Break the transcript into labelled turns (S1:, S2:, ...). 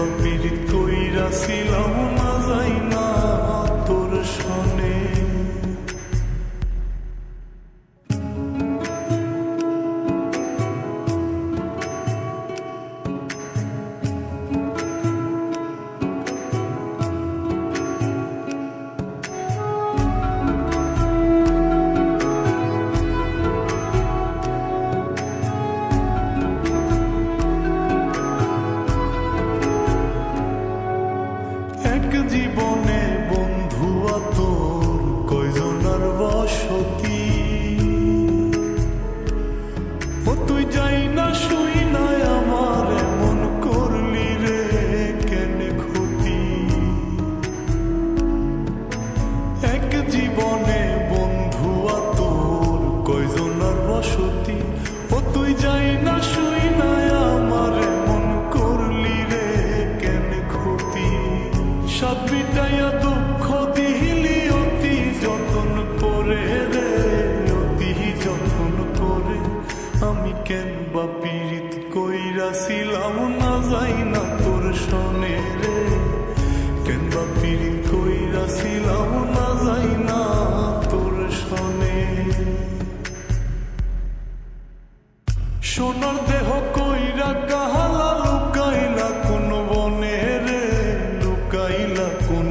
S1: কেন বা কেন বা পীড়িত কইরা ছিলাম না যাই না তোর সনে রে? কেন বা পীড়িত কইরা ছিলাম না যাই না তোর সনে? সোনার দেহ কইরা কাহালা লুকাইলা কোন বনে রে? লুকাইলা কোন